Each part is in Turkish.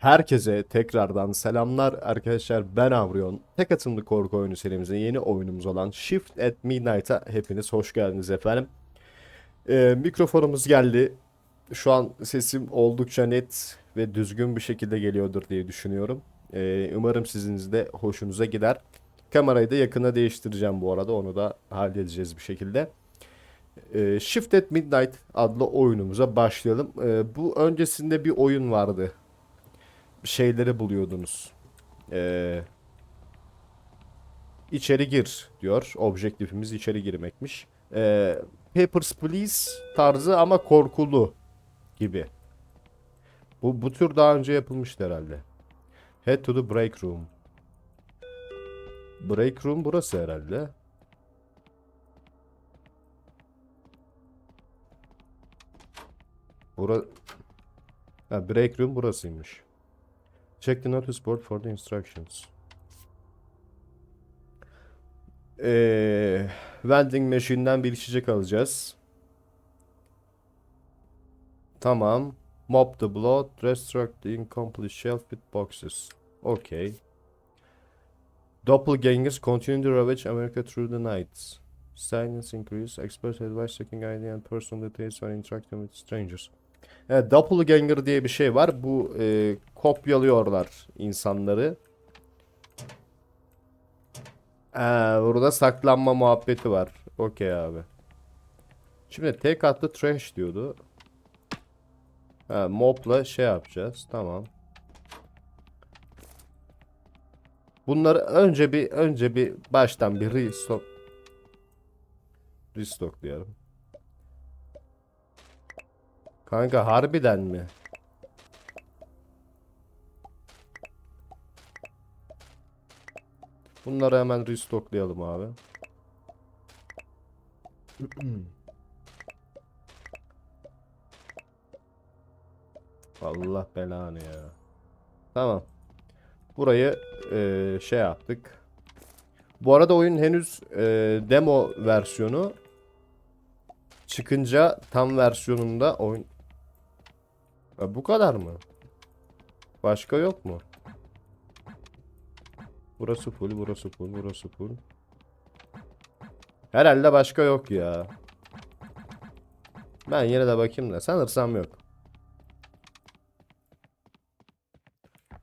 Herkese tekrardan selamlar arkadaşlar ben Avrion. Tek atımlı korku oyunu serimizin yeni oyunumuz olan Shift at Midnight'a hepiniz hoş geldiniz efendim. Ee, mikrofonumuz geldi. Şu an sesim oldukça net ve düzgün bir şekilde geliyordur diye düşünüyorum. Ee, umarım sizin de hoşunuza gider. Kamerayı da yakına değiştireceğim bu arada onu da halledeceğiz bir şekilde. Ee, Shift at Midnight adlı oyunumuza başlayalım. Ee, bu öncesinde bir oyun vardı şeyleri buluyordunuz. Ee, içeri gir diyor. Objektifimiz içeri girmekmiş. Ee, Papers, Please tarzı ama korkulu gibi. Bu, bu tür daha önce yapılmıştı herhalde. Head to the break room. Break room burası herhalde. Bura... Ha, break room burasıymış. Check the notice board for the instructions. Ee, vending machine'den bir içecek alacağız. Tamam. Mop the blood, restruct the incomplete shelf with boxes. Okay. Doppelgangers continue to ravage America through the night. Silence increase. Experts advise checking ID and personal details when interacting with strangers. Evet, Doppelganger diye bir şey var. Bu e, kopyalıyorlar insanları. Ee, burada saklanma muhabbeti var. Okey abi. Şimdi tek atlı trash diyordu. Ha, mobla şey yapacağız. Tamam. Bunları önce bir önce bir baştan bir restock restocklayalım. Kanka harbiden mi? Bunları hemen restocklayalım abi. Allah belanı ya. Tamam. Burayı eee, şey yaptık. Bu arada oyun henüz eee, demo versiyonu çıkınca tam versiyonunda oyun Ha, bu kadar mı? Başka yok mu? Burası full, burası full, burası full. Herhalde başka yok ya. Ben yine de bakayım da sanırsam yok.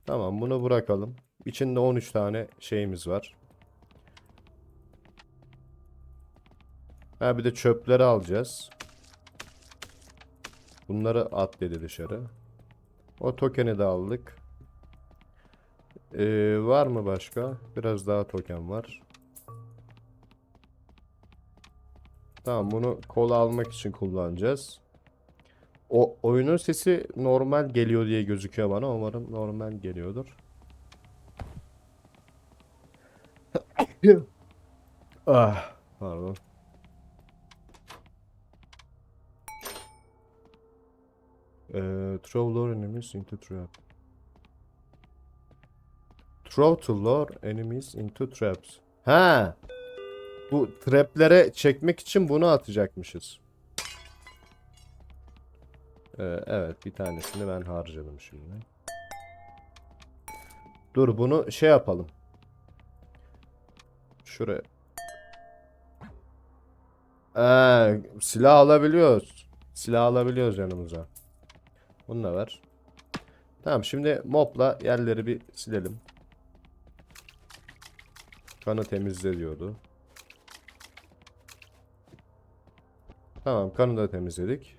Tamam bunu bırakalım. İçinde 13 tane şeyimiz var. Ha bir de çöpleri alacağız. Bunları at dedi dışarı. O tokeni de aldık. Ee, var mı başka? Biraz daha token var. Tamam bunu kola almak için kullanacağız. O oyunun sesi normal geliyor diye gözüküyor bana. Umarım normal geliyordur. ah, pardon. Ee, throw lure enemies into trap. Throw to lure enemies into traps. Ha. Bu traplere çekmek için bunu atacakmışız. Ee, evet bir tanesini ben harcadım şimdi. Dur bunu şey yapalım. Şuraya. Ee, silah alabiliyoruz. Silah alabiliyoruz yanımıza. Bunu da ver. Tamam şimdi mopla yerleri bir silelim. Kanı temizle diyordu. Tamam kanı da temizledik.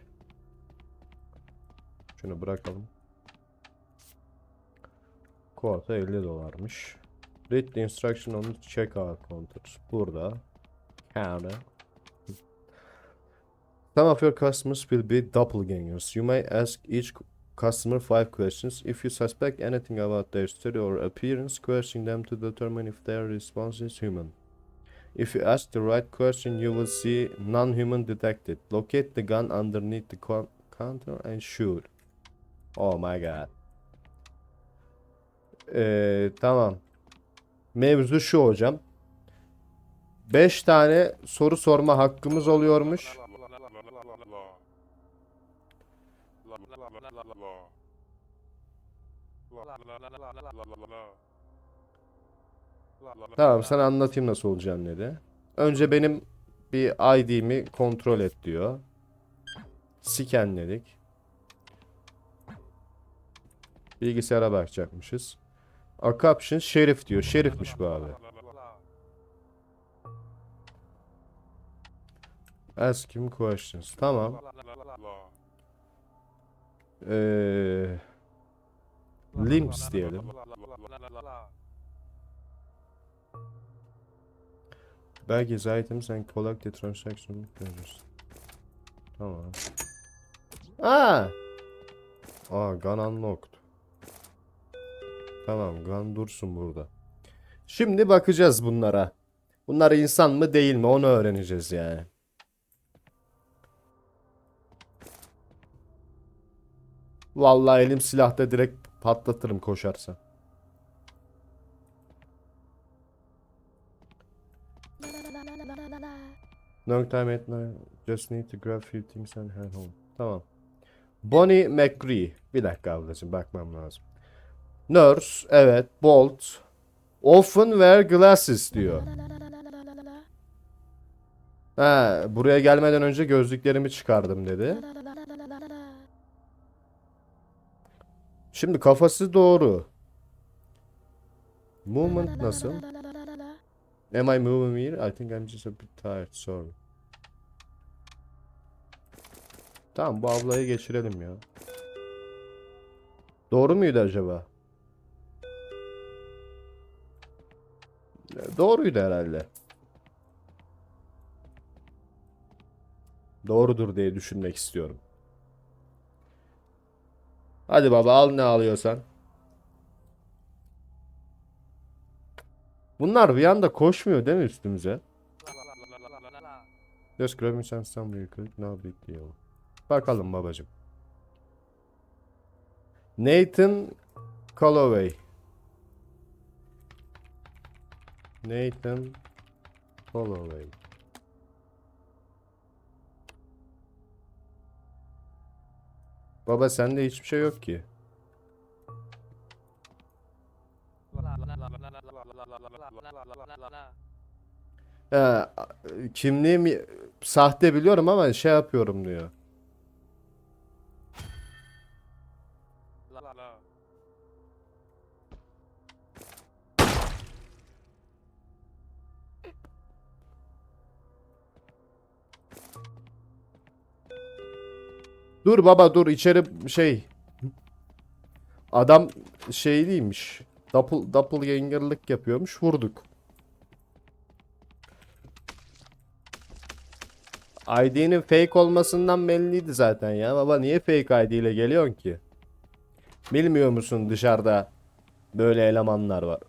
Şunu bırakalım. Quota 50 dolarmış. Read the instruction on the checkout counter. Burada. Counter. Some of your customers will be doppelgangers. You may ask each cu- customer five questions. If you suspect anything about their story or appearance, question them to determine if their response is human. If you ask the right question, you will see non-human detected. Locate the gun underneath the co- counter and shoot. Oh my god. Ee, tamam. Mevzu şu hocam. 5 tane soru sorma hakkımız oluyormuş. Tamam sana anlatayım nasıl olacağını dedi. Önce benim bir ID'mi kontrol et diyor. Scanledik. Bilgisayara bakacakmışız. A caption şerif diyor. Şerifmiş bu abi. Ask him questions. Tamam. Ee, limbs diyelim. His items and collect the transaction credits. Tamam. Aa! Aa, gun unlocked. Tamam, gun dursun burada. Şimdi bakacağız bunlara. Bunlar insan mı değil mi onu öğreneceğiz yani. Vallahi elim silahta direkt patlatırım koşarsa. Long time at night. Just need to grab few things and head home. Tamam. Bonnie McCree. Bir dakika ablacığım bakmam lazım. Nurse. Evet. Bolt. Often wear glasses diyor. Ha, buraya gelmeden önce gözlüklerimi çıkardım dedi. Şimdi kafası doğru. Movement nasıl? Am I moving here? I think I'm just a bit tired. Sorry. Tamam bu ablayı geçirelim ya. Doğru muydu acaba? Doğruydu herhalde. Doğrudur diye düşünmek istiyorum. Hadi baba al ne alıyorsan. Bunlar bir anda koşmuyor değil mi üstümüze? Just grabbing some some real quick, no big deal. Bakalım babacım. Nathan Calloway. Nathan Calloway. Baba sende hiçbir şey yok ki. Ha, kimliğim sahte biliyorum ama şey yapıyorum diyor. Dur baba dur içeri şey adam şey değilmiş. Doppel, doppelgangerlık yapıyormuş. Vurduk. ID'nin fake olmasından belliydi zaten ya. Baba niye fake ID ile geliyorsun ki? Bilmiyor musun dışarıda böyle elemanlar var.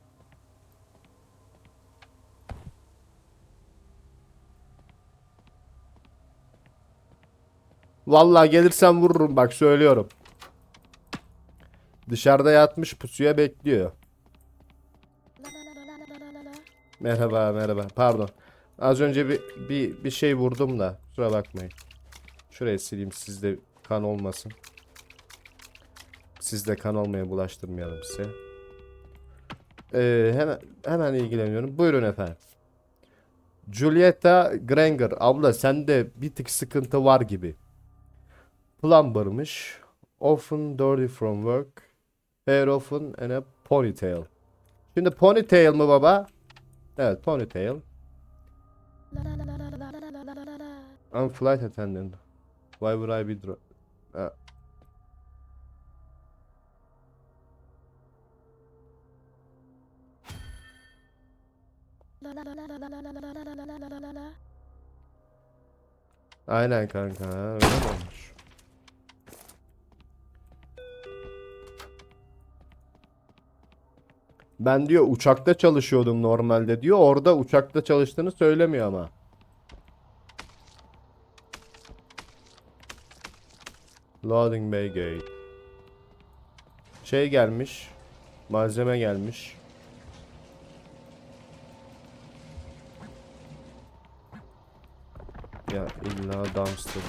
Vallahi gelirsem vururum bak söylüyorum. Dışarıda yatmış pusuya bekliyor. Merhaba merhaba pardon. Az önce bir, bir, bir şey vurdum da kusura bakmayın. Şurayı sileyim sizde kan olmasın. Sizde kan olmaya bulaştırmayalım size. Ee, hemen, hemen ilgileniyorum. Buyurun efendim. Julieta Granger. Abla sende bir tık sıkıntı var gibi. Plumber'mış. Often dirty from work. Hair often and a ponytail. Şimdi ponytail mı baba? Evet ponytail. I'm flight attendant. Why would I be dro- Ha. Aynen kanka. Öyle olmuş? Ben diyor uçakta çalışıyordum normalde diyor. Orada uçakta çalıştığını söylemiyor ama. Loading Bay Gate. Şey gelmiş. Malzeme gelmiş. Ya illa dumpster.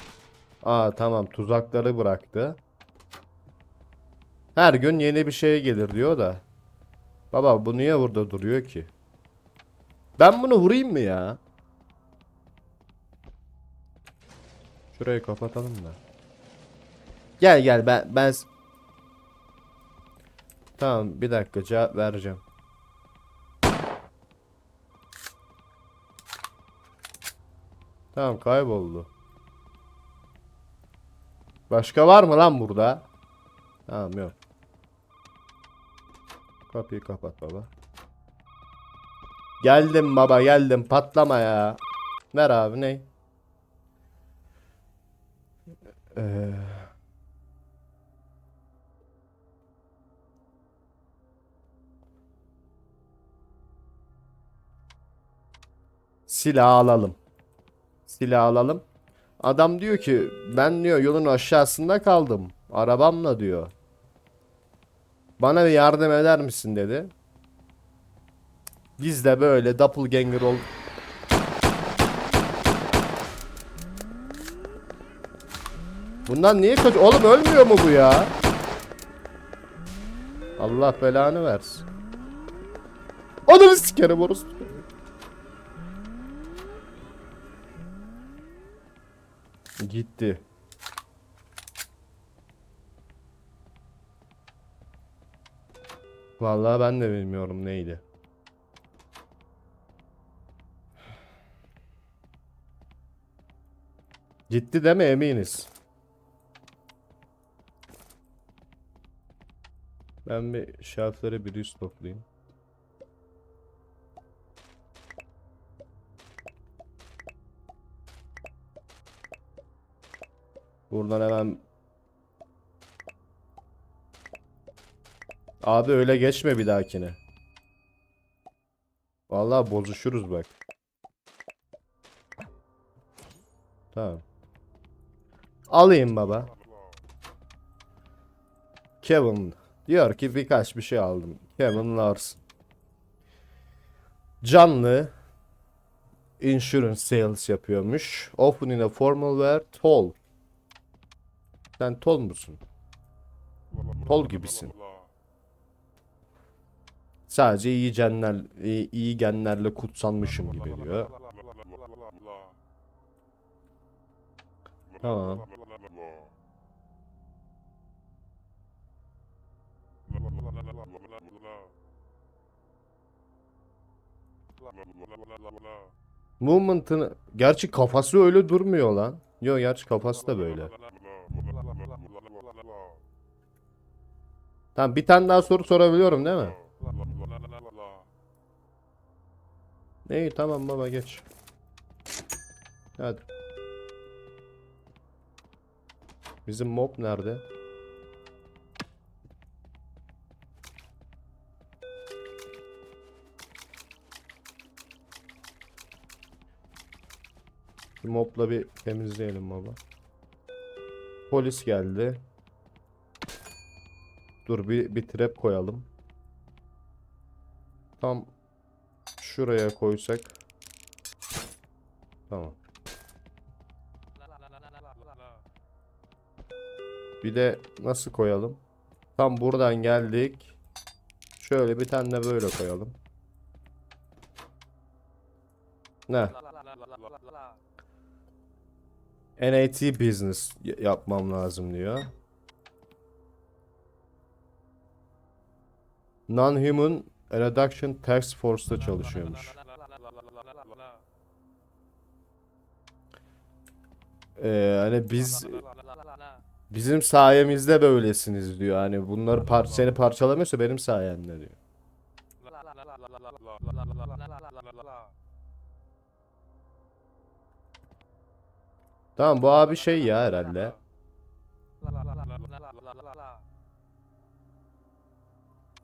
Aa tamam tuzakları bıraktı. Her gün yeni bir şey gelir diyor da. Baba bu niye burada duruyor ki? Ben bunu vurayım mı ya? Şurayı kapatalım da. Gel gel ben ben Tamam bir dakika cevap vereceğim. Tamam kayboldu. Başka var mı lan burada? Tamam yok. Kapıyı kapat baba. Geldim baba geldim patlama ya. Ver abi ne? Ee... Silah alalım. Silah alalım. Adam diyor ki ben diyor yolun aşağısında kaldım. Arabamla diyor. Bana bir yardım eder misin dedi. Biz de böyle doppelganger ol. Bundan niye kaç... Oğlum ölmüyor mu bu ya? Allah belanı versin. Ananı sikerim orospu. Gitti. Vallahi ben de bilmiyorum neydi. Gitti deme eminiz. Ben bir şartları bir üst toplayayım. Buradan hemen Abi öyle geçme bir dahakine. Vallahi bozuşuruz bak. Tamam. Alayım baba. Kevin diyor ki birkaç bir şey aldım. Kevin Larson. Canlı insurance sales yapıyormuş. Often in a formal wear tall. Sen tol musun? Tol gibisin. Sadece iyi genler iyi, genlerle kutsanmışım gibi diyor. Tamam. Movement'ını gerçi kafası öyle durmuyor lan. Yo gerçi kafası da böyle. Tamam bir tane daha soru sorabiliyorum değil mi? İyi tamam baba geç. Hadi. Bizim mob nerede? Mobla bir temizleyelim baba. Polis geldi. Dur bir, bir trap koyalım. Tam şuraya koysak. Tamam. Bir de nasıl koyalım? Tam buradan geldik. Şöyle bir tane de böyle koyalım. Ne? NAT business yapmam lazım diyor. Non-Human Reduction Task Force'ta çalışıyormuş. Ee, hani biz bizim sayemizde böylesiniz diyor. Hani bunları par seni parçalamıyorsa benim sayemde diyor. Tamam bu abi şey ya herhalde.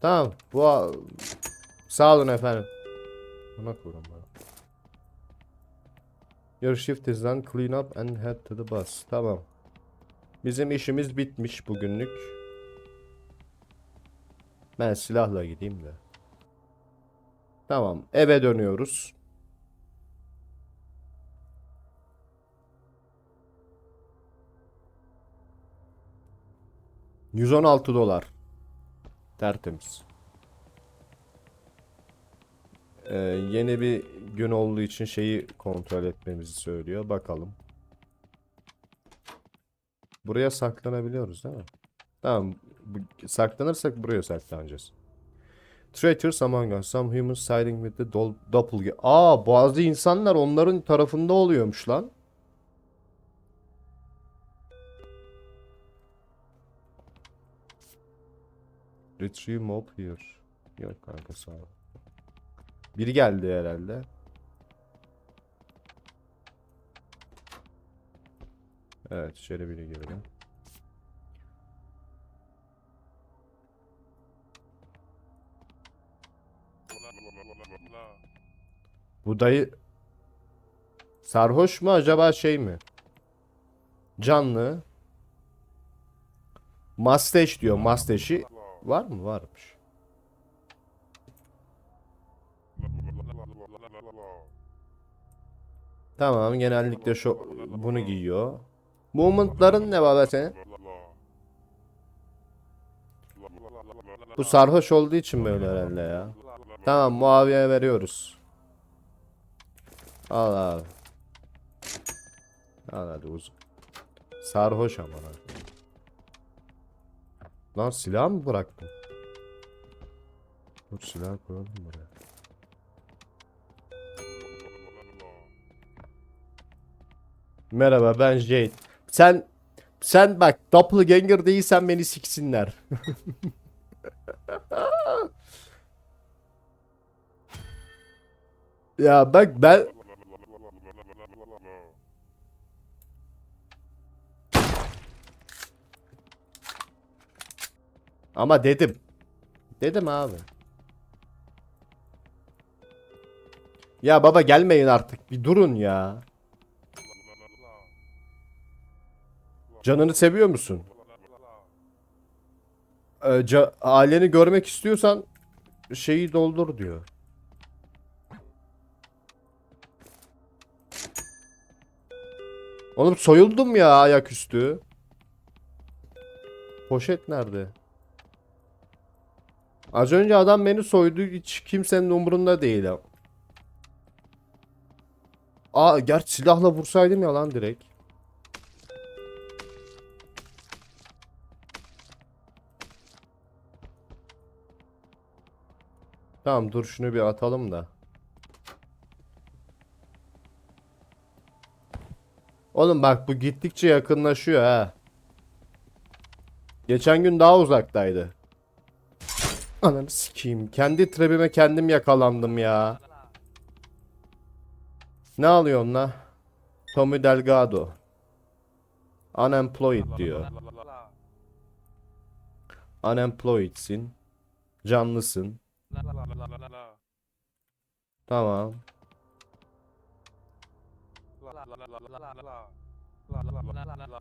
Tamam bu sağ olun efendim. Buna koyalım bana. Your shift is done. Clean up and head to the bus. Tamam. Bizim işimiz bitmiş bugünlük. Ben silahla gideyim de. Tamam. Eve dönüyoruz. 116 dolar. Tertemiz. Ee, yeni bir gün olduğu için şeyi kontrol etmemizi söylüyor. Bakalım. Buraya saklanabiliyoruz değil mi? Tamam. bu- saklanırsak buraya saklanacağız. Traitors among us. Some humans siding with the doppelganger. Aa bazı insanlar onların tarafında oluyormuş lan. Retrieve mob here. Yok kanka sağ ol. Biri geldi herhalde. Evet içeri biri girdi. Bu dayı sarhoş mu acaba şey mi? Canlı. Mustache diyor. Mustache'i var mı? Varmış. Tamam genellikle şu bunu giyiyor. Movement'ların ne baba senin? Bu sarhoş olduğu için böyle herhalde ya. Tamam Muaviye'ye veriyoruz. Al abi. Al hadi uzun. Sarhoş ama lan. Lan silah mı bıraktın? Dur silah koyalım buraya. Merhaba ben Jade. Sen sen bak doppelganger değilsen beni siksinler. ya bak ben ama dedim. Dedim abi. Ya baba gelmeyin artık. Bir durun ya. Canını seviyor musun? Ee, aileni görmek istiyorsan şeyi doldur diyor. Oğlum soyuldum ya ayaküstü. Poşet nerede? Az önce adam beni soydu hiç kimsenin umurunda değil. Aa gerçi silahla vursaydım ya lan direkt. Tamam dur şunu bir atalım da. Oğlum bak bu gittikçe yakınlaşıyor ha. Geçen gün daha uzaktaydı. Ananı sikeyim. Kendi trebime kendim yakalandım ya. Ne alıyorsun la? Tommy Delgado. Unemployed diyor. Unemployed'sin. Canlısın. Tamam.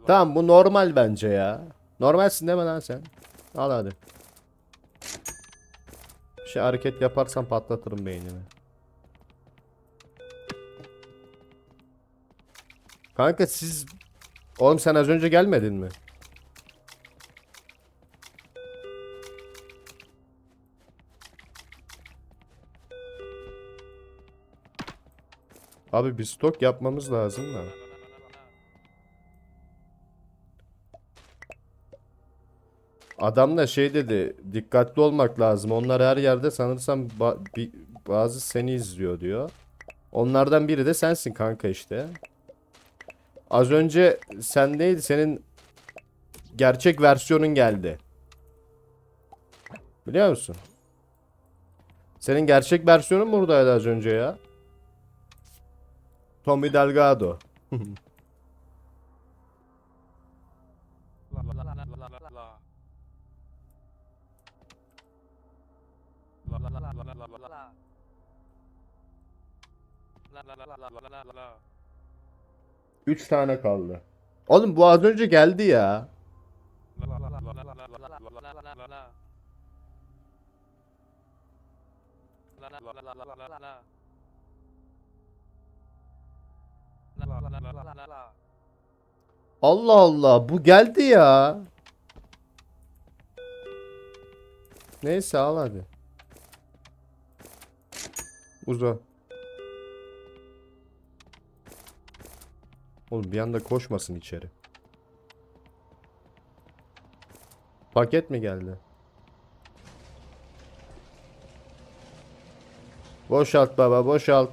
Tamam bu normal bence ya. Normalsin değil lan sen? Al hadi. Bir şey hareket yaparsan patlatırım beynini. Kanka siz... Oğlum sen az önce gelmedin mi? Abi bir stok yapmamız lazım da. Adam da şey dedi, dikkatli olmak lazım. Onlar her yerde sanırsam ba- bir- bazı seni izliyor diyor. Onlardan biri de sensin kanka işte. Az önce sen neydi? Senin gerçek versiyonun geldi. Biliyor musun? Senin gerçek versiyonun buradaydı az önce ya. Tommy Delgado. Üç tane kaldı. Oğlum bu az önce geldi ya. Allah Allah bu geldi ya. Neyse al hadi. Uza. Oğlum bir anda koşmasın içeri. Paket mi geldi? Boşalt baba boşalt.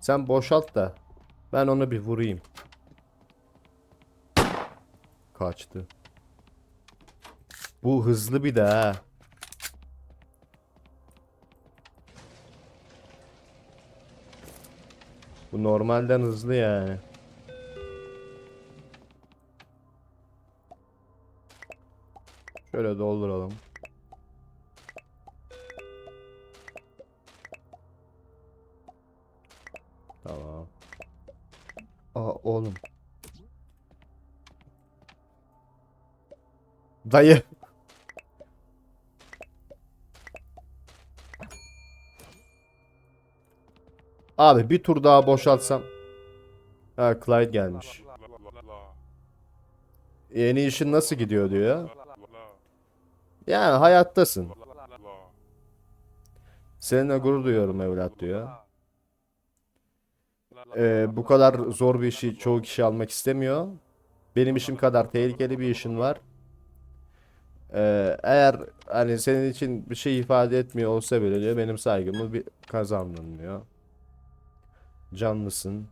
Sen boşalt da ben onu bir vurayım. Kaçtı. Bu hızlı bir de ha. Bu normalden hızlı yani. Şöyle dolduralım. Tamam. Aa oğlum. Dayı. Abi bir tur daha boşaltsam. Ha Clyde gelmiş. Yeni işin nasıl gidiyor diyor. Yani hayattasın. Seninle gurur duyuyorum evlat diyor. Ee, bu kadar zor bir işi çoğu kişi almak istemiyor. Benim işim kadar tehlikeli bir işin var. Ee, eğer hani senin için bir şey ifade etmiyor olsa bile diyor benim saygımı bir kazandın diyor. Canlısın.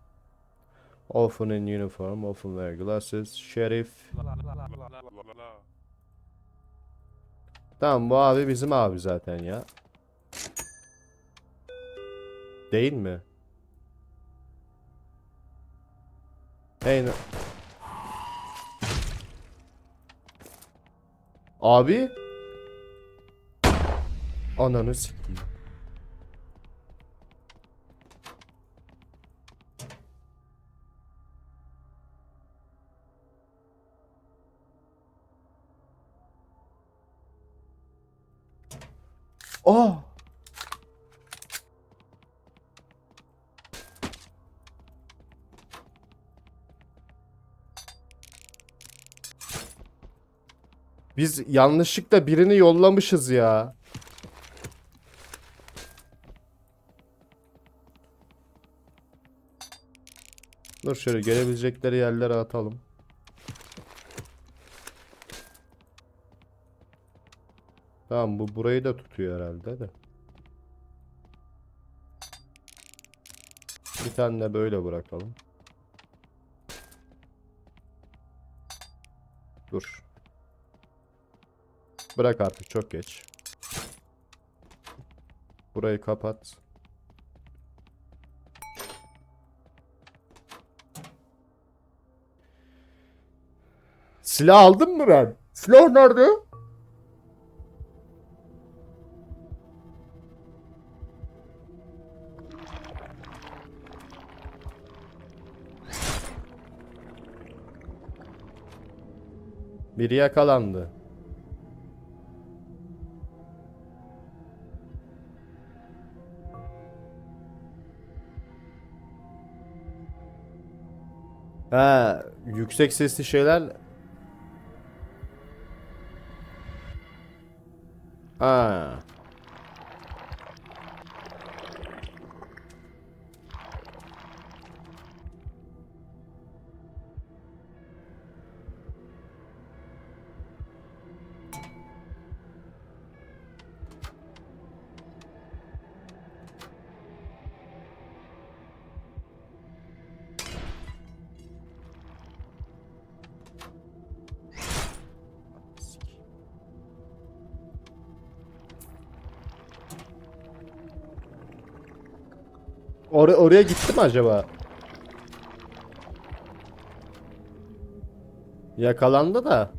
Often in uniform, often wear glasses. Sheriff. Tamam bu abi bizim abi zaten ya. Değil mi? Hey Abi? Ananı sikeyim. Biz yanlışlıkla birini yollamışız ya. Dur şöyle gelebilecekleri yerlere atalım. Tamam bu burayı da tutuyor herhalde de. Bir tane de böyle bırakalım. Dur. Bırak artık çok geç. Burayı kapat. Silah aldım mı ben? Silah nerede? Biri yakalandı. Ha, yüksek sesli şeyler. Ha. Or oraya gitti mi acaba? Yakalandı da.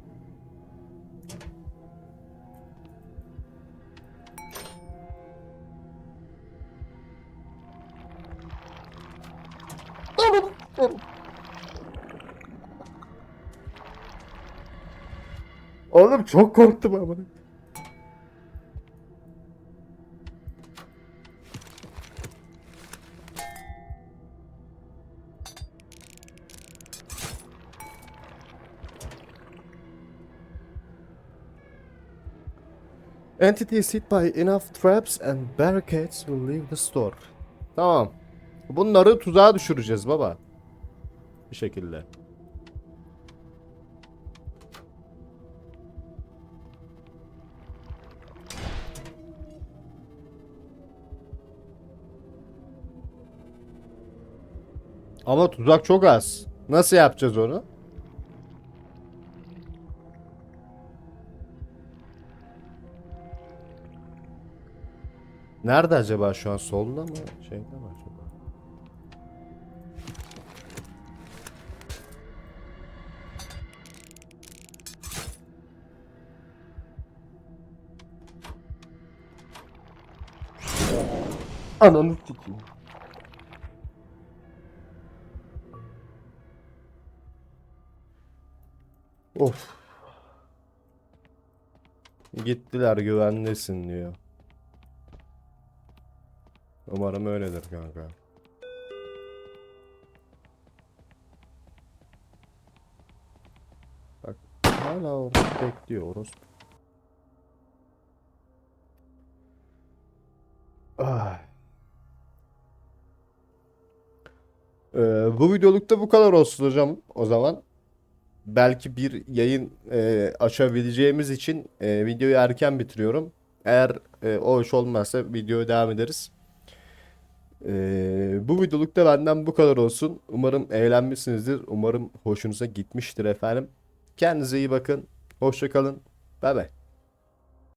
Oğlum çok korktum ama. Entities hit by enough traps and barricades will leave the store. Tamam. Bunları tuzağa düşüreceğiz baba. Bir şekilde. Ama tuzak çok az. Nasıl yapacağız onu? Nerede acaba şu an? Solda mı? Şeyde mi acaba? Ananı sikeyim. Of. Gittiler güvendesin diyor. Umarım öyledir kanka. Bak hala orada bekliyor. Ee, bu videolukta bu kadar olsun hocam o zaman. Belki bir yayın e, açabileceğimiz için e, videoyu erken bitiriyorum. Eğer e, o iş olmazsa videoya devam ederiz. Ee, bu videoluk da benden bu kadar olsun. Umarım eğlenmişsinizdir. Umarım hoşunuza gitmiştir efendim. Kendinize iyi bakın. Hoşça kalın. Bay bay.